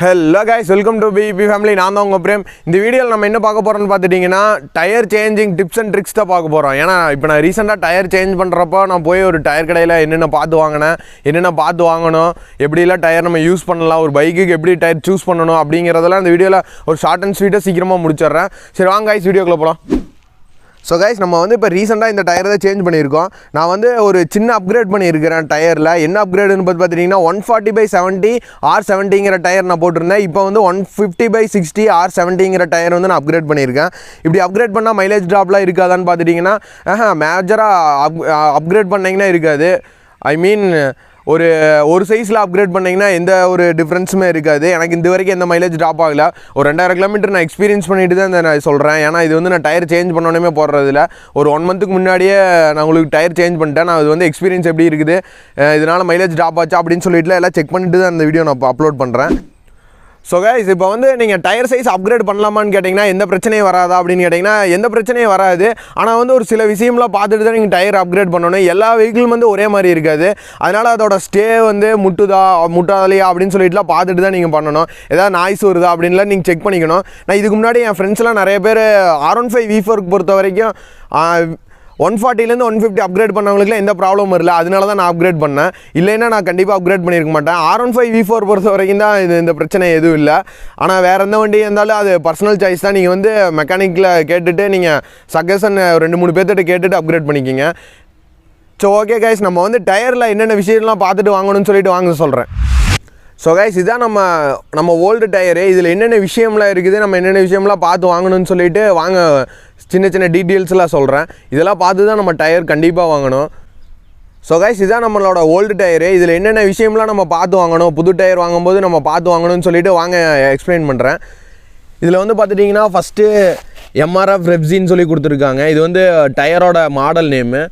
Hello guys welcome to BB family நான் தான் உங்கள் பிரேம். இந்த வீடியோவில் நம்ம என்ன பார்க்க போகிறோம்னு பார்த்துட்டிங்கன்னா tyre changing tips and tricks தான் பார்க்க போகிறோம் ஏன்னா இப்போ நான் ரீசெண்டாக டயர் சேஞ்ச் பண்ணுறப்போ நான் போய் ஒரு டயர் கடையில் என்னென்ன பார்த்து வாங்கினேன் என்னென்ன பார்த்து வாங்கணும் எப்படிலாம் டயர் நம்ம யூஸ் பண்ணலாம் ஒரு பைக்குக்கு எப்படி டயர் சூஸ் பண்ணணும் அப்படிங்கிறதெல்லாம் இந்த வீடியோவில் ஒரு ஷார்ட் அண்ட் ஸ்வீட்டாக சீக்கிரமாக முடிச்சிடுறேன். சரி வாங்க கைஸ் வீடியோக்குள்ளே போகலாம் ஸோ கைஸ் நம்ம வந்து இப்போ ரீசெண்டாக இந்த டயர் தான் சேஞ்ச் பண்ணியிருக்கோம். நான் வந்து ஒரு சின்ன அப்கிரேட் பண்ணியிருக்கிறேன் டயரில் என்ன அப்கிரேடுன்னு பார்த்து பார்த்தீங்கன்னா one forty by seventy R செவன்ட்டிங்கிற tyre நான் போட்டிருந்தேன். இப்போ வந்து one fifty by sixty R செவன்ட்டிங்கிற tyre வந்து நான் அப்கிரேட் பண்ணியிருக்கேன். இப்படி அப்கிரேட் பண்ணால் மைலேஜ் ட்ராப்லாம் இருக்காதான்னு பார்த்துட்டிங்கன்னா மேஜராக அப் அப்கிரேட் பண்ணிங்கன்னா இருக்காது. ஐ மீன் ஒரு ஒரு சைஸில் அப்கிரேட் பண்ணிங்கன்னா எந்த ஒரு டிஃப்ரென்ஸுமே இருக்காது. எனக்கு இந்த வரைக்கும் எந்த மைலேஜ் ட்ராப் ஆகல. ஒரு ரெண்டாயிரம் கிலோமீட்டர் நான் எக்ஸ்பீரியன்ஸ் பண்ணிட்டு தான் நான் சொல்கிறேன் ஏன்னா இது வந்து நான் டயர் சேஞ்ச் பண்ணணுமே போடுறதில்ல. ஒரு ஒன் மந்த்துக்கு முன்னாடியே நான் உங்களுக்கு டயர் சேஞ்ச் பண்ணிட்டேன். நான் இது வந்து எக்ஸ்பீரியன்ஸ் எப்படி இருக்குது? இதனால் மைலேஜ் ட்ராப் ஆச்சா அப்படின்னு சொல்லிட்டு எல்லாம் செக் பண்ணிட்டு தான் அந்த வீடியோ நான் அப்லோட் பண்ணுறேன் ஸோ கைஸ் இப்போ வந்து நீங்கள் டயர் சைஸ் அப்கிரேட் பண்ணலாமான்னு கேட்டிங்கன்னா எந்த பிரச்சனையும் வராதா அப்படின்னு கேட்டிங்கன்னா எந்த பிரச்சனையும் வராது. ஆனால் வந்து ஒரு சில விஷயம்லாம் பார்த்துட்டு தான் நீங்கள் டயர் அப்கிரேட் பண்ணணும். எல்லா வெஹிக்கிளும் வந்து ஒரே மாதிரி இருக்காது. அதனால் அதோட ஸ்டே வந்து முட்டுதா முட்டாதலையா அப்படின்னு சொல்லிட்டுலாம் பார்த்துட்டு தான் நீங்கள் பண்ணணும். ஏதாவது நாய்ஸ் வருதா அப்படின்லாம் நீங்கள் செக் பண்ணிக்கணும். நான் இதுக்கு முன்னாடி என் ஃப்ரெண்ட்ஸ்லாம் நிறைய பேர் ஆர் ஒன் ஃபைவ் வி ஃபோருக்கு பொறுத்த வரைக்கும் ஒன் ஃபார்ட்டிலேருந்து ஒன் ஃபிஃப்டி அப்கிரேட் பண்ணவங்களுக்குலாம் எந்த ப்ராப்ளமும் இல்லை. அதனால தான் நான் அப்கிரேட் பண்ணேன். இல்லைன்னா நான் கண்டிப்பாக அப்கிரேட் பண்ணியிருக்க மாட்டேன். R one five V four பொறுத்த வரைக்கும் தான் இது இந்த பிரச்சனை எதுவும் இல்லை. ஆனால் வேறு எந்த வண்டி இருந்தாலும் அது பர்சனல் சாய்ஸ் தான். நீங்கள் வந்து மெக்கானிக்கில் கேட்டுட்டு நீங்கள் சஜஷன் ரெண்டு மூணு பேர்த்திட்ட கேட்டுட்டு அப்கிரேட் பண்ணிக்கிங்க. ஸோ ஓகே கைஸ் நம்ம வந்து டயரில் என்னென்ன விஷயம்லாம் பார்த்துட்டு வாங்கணும்னு சொல்லிட்டு வாங்க சொல்கிறேன் ஸோ கைஸ் இதான் நம்ம நம்ம ஓல்டு டயரு இதில் என்னென்ன விஷயம்லாம் இருக்குது நம்ம என்னென்ன விஷயம்லாம் பார்த்து வாங்கணும்னு சொல்லிட்டு வாங்க சின்ன சின்ன டீட்டெயில்ஸ்லாம் சொல்கிறேன் இதெல்லாம் பார்த்து தான் நம்ம டயர் கண்டிப்பாக வாங்கணும். ஸோ கைஸ் இதான் நம்மளோட ஓல்டு டயரு. இதில் என்னென்ன விஷயம்லாம் நம்ம பார்த்து வாங்கணும்? புது டயர் வாங்கும்போது நம்ம பார்த்து வாங்கணும்னு சொல்லிட்டு வாங்க எக்ஸ்பிளைன் பண்ணுறேன் இதில் வந்து பார்த்துட்டிங்கன்னா ஃபஸ்ட்டு எம்ஆர்எஃப் ரெப்ஸின்னு சொல்லி கொடுத்துருக்காங்க. இது வந்து டயரோட மாடல் நேமு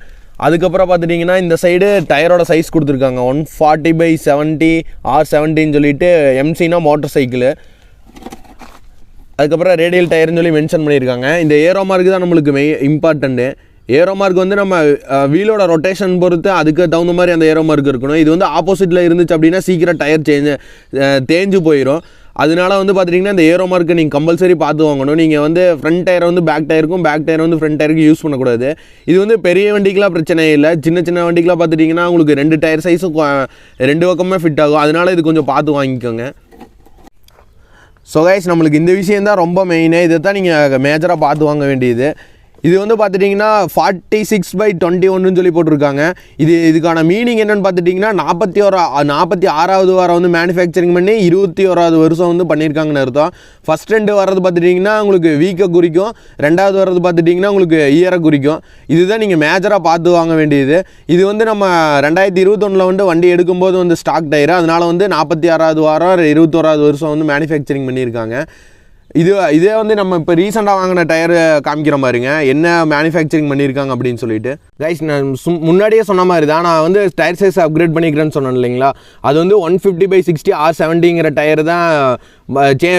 அதுக்கப்புறம் பார்த்துட்டிங்கன்னா இந்த சைடு டயரோட சைஸ் கொடுத்துருக்காங்க. One forty by seventy R செவன்ட்டின்னு சொல்லிட்டு எம்சினா மோட்டர் சைக்கிள் அதுக்கப்புறம் ரேடியல் டயர்னு சொல்லி மென்ஷன் பண்ணியிருக்காங்க. இந்த ஏரோ மார்க் தான் நம்மளுக்கு மெய் இம்பார்ட்டண்ட்டு ஏரோ மார்க் வந்து நம்ம வீலோட ரொட்டேஷன் பொறுத்து அதுக்கு தகுந்த மாதிரி அந்த ஏரோ மார்க் இருக்கணும். இது வந்து ஆப்போசிட்டில் இருந்துச்சு அப்படின்னா சீக்கிரம் டயர் சேஞ்சு தேஞ்சு போயிடும் அதனால வந்து பார்த்துட்டிங்கன்னா இந்த ஏரோ மார்க்கை நீங்கள் கம்பல்சரி பார்த்து வாங்கணும். நீங்கள் வந்து ஃப்ரண்ட் டயரை வந்து பேக் டயருக்கும் பேக் டயர் வந்து ஃப்ரண்ட் டயருக்கு யூஸ் பண்ணக்கூடாது. இது வந்து பெரிய வண்டிக்கெலாம் பிரச்சனை இல்லை. சின்ன சின்ன வண்டிக்கெலாம் பார்த்துட்டிங்கன்னா உங்களுக்கு ரெண்டு டயர் சைஸும் ரெண்டு பக்கமே ஃபிட் ஆகும். அதனால இது கொஞ்சம் பார்த்து வாங்கிக்கோங்க. ஸோ கைஸ் நம்மளுக்கு இந்த விஷயம் தான் ரொம்ப மெயினு இதை தான் நீங்கள் மேஜராக பார்த்து வாங்க வேண்டியது. இது வந்து பார்த்துட்டிங்கன்னா ஃபார்ட்டி சிக்ஸ் பை டுவெண்ட்டி ஒன்னு சொல்லி போட்டிருக்காங்க. இது இதுக்கான மீனிங் என்னென்னு பார்த்துட்டிங்கன்னா நாற்பத்தி ஓரா நாற்பத்தி ஆறாவது வாரம் வந்து மேனுஃபேக்சரிங் பண்ணி இருபத்தி ஓராவது வருஷம் வந்து பண்ணியிருக்காங்கன்னு அர்த்தம். ஃபஸ்ட் ரெண்டு வர்றது பார்த்துட்டிங்கன்னா உங்களுக்கு வீக்கை குறிக்கும். ரெண்டாவது வர்றது பார்த்துட்டிங்கன்னா உங்களுக்கு இயரை குறிக்கும். இதுதான் நீங்கள் மேஜராக பார்த்து வாங்க வேண்டியது. இது வந்து நம்ம ரெண்டாயிரத்தி இருபத்தொன்னில் வந்து வண்டி எடுக்கும்போது வந்து ஸ்டாக் டயரு அதனால் வந்து நாற்பத்தி ஆறாவது வாரம் இருபத்தோராவது வருஷம் வந்து மேனுஃபேக்சரிங் பண்ணியிருக்காங்க. இது இதே வந்து நம்ம இப்போ ரீசெண்டாக வாங்கின டயர் காமிக்கிற மாதிரிங்க. என்ன மேனுஃபேக்சரிங் பண்ணியிருக்காங்க அப்படின்னு சொல்லிட்டு. கைஸ் நான் சும் முன்னாடியே சொன்ன மாதிரி தான் நான் வந்து டயர் சைஸ் அப்கிரேட் பண்ணிக்கிறேன்னு சொன்னேன் இல்லைங்களா? அது வந்து one fifty by sixty R செவன்ட்டிங்கிற tyre தான் சே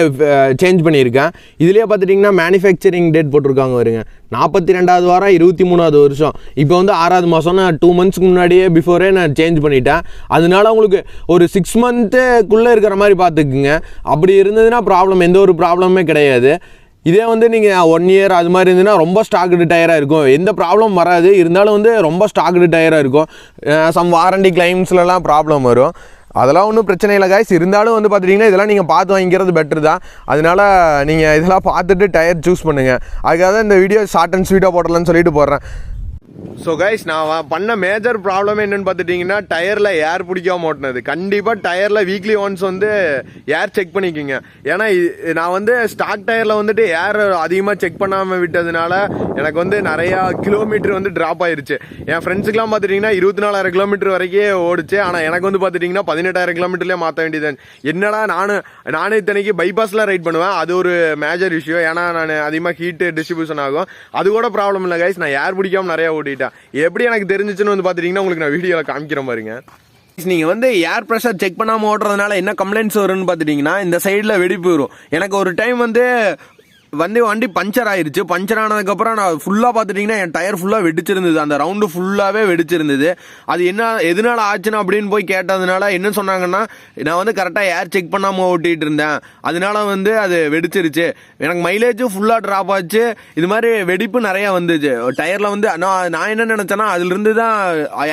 சேஞ்ச் பண்ணியிருக்கேன். இதுலேயே பார்த்துட்டிங்கன்னா மேனுஃபேக்சரிங் டேட் போட்டிருக்காங்க வருங்க நாற்பத்தி ரெண்டாவது வாரம் இருபத்தி மூணாவது வருஷம். இப்போ வந்து ஆறாவது மாதம் நான் டூ மந்த்ஸ்க்கு முன்னாடியே பிஃபோரே நான் சேஞ்ச் பண்ணிட்டேன். அதனால உங்களுக்கு ஒரு சிக்ஸ் மந்த்துக்குள்ளே இருக்கிற மாதிரி பார்த்துக்குங்க. அப்படி இருந்ததுன்னா ப்ராப்ளம் எந்த ஒரு ப்ராப்ளமே கிடையாது. இதே வந்து நீங்கள் ஒன் இயர் அது மாதிரி இருந்ததுன்னா ரொம்ப ஸ்டாக்டு டயராக இருக்கும். எந்த ப்ராப்ளம் வராது. இருந்தாலும் வந்து ரொம்ப ஸ்டாக்டு டயராக இருக்கும். சம் வாரண்டி கிளைம்ஸ்லலாம் ப்ராப்ளம் வரும். அதெல்லாம் ஒன்றும் பிரச்சனை இல்லை காய்ஸ் இருந்தாலும் வந்து பார்த்துட்டிங்கன்னா இதெல்லாம் நீங்கள் பார்த்து வாங்கிக்கிறது பெட்ரு தான். அதனால் நீங்கள் இதெல்லாம் பார்த்துட்டு டயர் சூஸ் பண்ணுங்கள் அதுக்காக தான் இந்த வீடியோ ஷார்ட் அண்ட் ஸ்வீட்டாக போடலான்னு சொல்லிட்டு போடுறேன். ஸோ கைஸ் நான் பண்ண மேஜர் ப்ராப்ளம் என்னன்னு பார்த்துட்டிங்கன்னா டயரில் ஏர் பிடிக்காம ஓட்டினது. கண்டிப்பாக டயரில் வீக்லி ஒன்ஸ் வந்து ஏர் செக் பண்ணிக்கோங்க. ஏன்னா நான் வந்து ஸ்டாக் டயரில் வந்துட்டு ஏர் அதிகமாக செக் பண்ணாமல் விட்டதுனால எனக்கு வந்து நிறையா கிலோமீட்டர் வந்து ட்ராப் ஆயிருச்சு. என் ஃப்ரெண்ட்ஸுக்கெலாம் பார்த்துட்டிங்கன்னா இருபத்தி நாலாயிரம் கிலோமீட்டர் வரைக்கும் ஓடிச்சு. ஆனால் எனக்கு வந்து பார்த்துட்டிங்கன்னா பதினெட்டாயிரம் கிலோமீட்டர்லேயே மாற்ற வேண்டியது. என்னடா நானும் நானே இத்தனைக்கு பைபாஸில் ரைட் பண்ணுவேன். அது ஒரு மேஜர் இஷ்யூ ஏன்னா நான் அதிகமாக ஹீட்டு டிஸ்ட்ரிபியூஷன் ஆகும். அது கூட ப்ராப்ளம் இல்லை கைஸ் நான் ஏர் பிடிக்காம ஓடி ஓட்டிட்டேன் எப்படி எனக்கு தெரிஞ்சிச்சுன்னு வந்து பார்த்துட்டிங்கன்னா உங்களுக்கு நான் வீடியோவில் காமிக்கிற பாருங்க. நீங்கள் வந்து ஏர் ப்ரெஷர் செக் பண்ணாமல் ஓட்டுறதுனால என்ன கம்ப்ளைண்ட்ஸ் வரும்னு பார்த்துட்டிங்கன்னா இந்த சைடில் வெடிப்பு வரும். எனக்கு ஒரு டைம் வந்து வந்து வண்டி பஞ்சர் ஆயிருச்சு. பஞ்சர் ஆனதுக்கப்புறம் நான் ஃபுல்லாக பார்த்துட்டிங்கன்னா என் டயர் ஃபுல்லாக வெடிச்சிருந்தது. அந்த ரவுண்டு ஃபுல்லாகவே வெடிச்சிருந்தது. அது என்ன எதனால ஆச்சுன்னு அப்படின்னு போய் கேட்டதுனால என்ன சொன்னாங்கன்னா நான் வந்து கரெக்டாக ஏர் செக் பண்ணாமல் ஓட்டிகிட்டு இருந்தேன். அதனால வந்து அது வெடிச்சிருச்சு. எனக்கு மைலேஜும் ஃபுல்லாக ட்ராப் ஆச்சு. இது மாதிரி வெடிப்பு நிறையா வந்துச்சு. டயரில் வந்து நான் நான் என்ன நினச்சேன்னா அதுலேருந்து தான்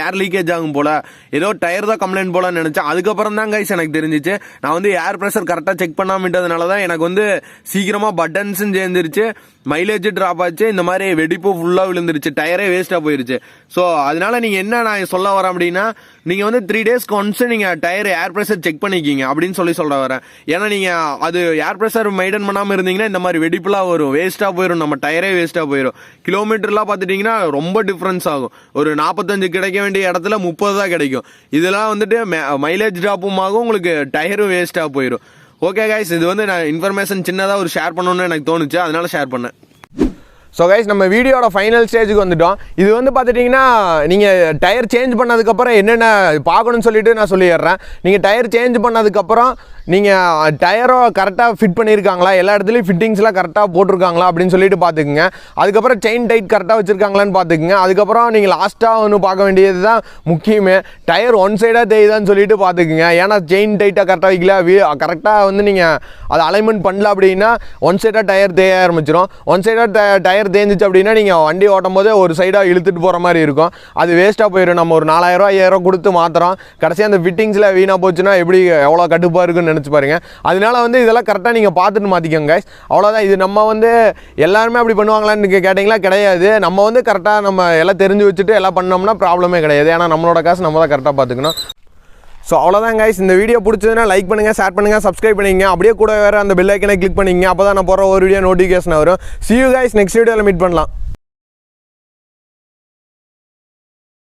ஏர் லீக்கேஜ் ஆகும் போல். ஏதோ டயர் தான் கம்ப்ளைண்ட் போலன்னு நினச்சேன். அதுக்கப்புறம் தான் கைஸ் எனக்கு தெரிஞ்சிச்சு. நான் வந்து ஏர் ப்ரெஷர் கரெக்டாக செக் பண்ணாமட்டதுனால தான் எனக்கு வந்து சீக்கிரமாக பட்டன்ஸ் பட்டன்ஸும் சேர்ந்துருச்சு மைலேஜ் ட்ராப் ஆச்சு இந்த மாதிரி வெடிப்பு ஃபுல்லாக விழுந்துருச்சு டயரே வேஸ்ட்டாக போயிருச்சு. ஸோ அதனால நீங்கள் என்ன நான் சொல்ல வரேன் அப்படின்னா நீங்கள் வந்து த்ரீ டேஸ்க்கு ஒன்ஸ் நீங்கள் டயர் ஏர் ப்ரெஷர் செக் பண்ணிக்கிங்க அப்படின்னு சொல்லி சொல்ல வரேன். ஏன்னா நீங்கள் அது ஏர் ப்ரெஷர் மெயின்டைன் பண்ணாமல் இருந்தீங்கன்னா இந்த மாதிரி வெடிப்புலாம் வரும். வேஸ்ட்டாக போயிடும் நம்ம டயரே வேஸ்ட்டாக போயிடும் கிலோமீட்டர்லாம் பார்த்துட்டிங்கன்னா ரொம்ப டிஃப்ரென்ஸ் ஆகும். ஒரு நாற்பத்தஞ்சு கிடைக்க வேண்டிய இடத்துல முப்பது தான் கிடைக்கும். இதெல்லாம் வந்துட்டு மைலேஜ் ட்ராப்பும் ஆகும் உங்களுக்கு டயரும் வேஸ்ட்டாக போயிடும் ஓகே கைஸ் இது வந்து நான் இன்ஃபர்மேஷன் சின்னதாக ஒரு ஷேர் பண்ணணும்னு எனக்கு தோணுச்சு. அதனால ஷேர் பண்ணேன். ஸோ கைஸ் நம்ம வீடியோட ஃபைனல் ஸ்டேஜுக்கு வந்துட்டோம். இது வந்து பார்த்துட்டிங்கன்னா நீங்கள் டயர் சேஞ்ச் பண்ணதுக்கப்புறம் என்னென்ன பார்க்கணும்னு சொல்லிட்டு நான் சொல்லிடுறேன். நீங்கள் டயர் சேஞ்ச் பண்ணதுக்கப்புறம் நீங்கள் டயரோ கரெக்டாக ஃபிட் பண்ணியிருக்காங்களா? எல்லா இடத்துலையும் ஃபிட்டிங்ஸ்லாம் கரெக்டாக போட்டிருக்காங்களா? அப்படின்னு சொல்லிட்டு பார்த்துக்குங்க. அதுக்கப்புறம் செயின் டைட் கரெக்டாக வச்சுருக்காங்களான்னு பார்த்துக்குங்க. அதுக்கப்புறம் நீங்கள் லாஸ்ட்டாக ஒன்று பார்க்க வேண்டியது தான் முக்கியமே டயர் ஒன் சைடாக தேயுதான்னு சொல்லிட்டு பார்த்துக்குங்க. ஏன்னா செயின் டைட்டாக கரெக்டாக வைக்கல. வீ கரெக்டாக வந்து நீங்கள் அதை அலைன்மெண்ட் பண்ணல அப்படின்னா ஒன் சைடாக டயர் தேய ஆரம்பிச்சிடும் ஒன் சைடாக டயர் தேஞ்சிச்சு அப்படின்னா நீங்கள் வண்டி ஓட்டும் போது ஒரு சைடாக இழுத்துட்டு போகிற மாதிரி இருக்கும். அது வேஸ்ட்டாக போயிடும் நம்ம ஒரு நாலாயிரம் ஐயாயிரம் கொடுத்து மாத்திரம் கடைசியாக அந்த ஃபிட்டிங்ஸில் வீணாக போச்சுன்னா எப்படி எவ்வளோ கட்டுப்பாக இருக்குன்னு நினச்சி பாருங்க. அதனால வந்து இதெல்லாம் கரெக்டாக நீங்கள் பார்த்துட்டு மாற்றிக்கோங்க கைஸ் அவ்வளோதான் இது நம்ம வந்து எல்லாருமே அப்படி பண்ணுவாங்களான்னு கேட்டிங்களா? கிடையாது. நம்ம வந்து கரெக்டாக நம்ம எல்லாம் தெரிஞ்சு வச்சுட்டு எல்லாம் பண்ணோம்னா ப்ராப்ளமே கிடையாது. ஏன்னா நம்மளோட காசு நம்ம தான் கரெக்டாக பார்த்துக்கணும். ஸோ அவ்வளோதான் கைஸ் இந்த வீடியோ பிடிச்சதுன்னா லைக் பண்ணுங்கள் ஷேர் பண்ணுங்கள் சப்ஸ்கிரைப் பண்ணிங்க அப்படியே கூட வேறு அந்த பெல் ஐக்கனை கிளிக் பண்ணிங்க அப்போ தான் நான் போகிற ஒரு வீடியோ நோட்டிஃபிகேஷன் வரும். சி யூ கைஸ் நெக்ஸ்ட் வீடியோவில் மீட் பண்ணலாம்.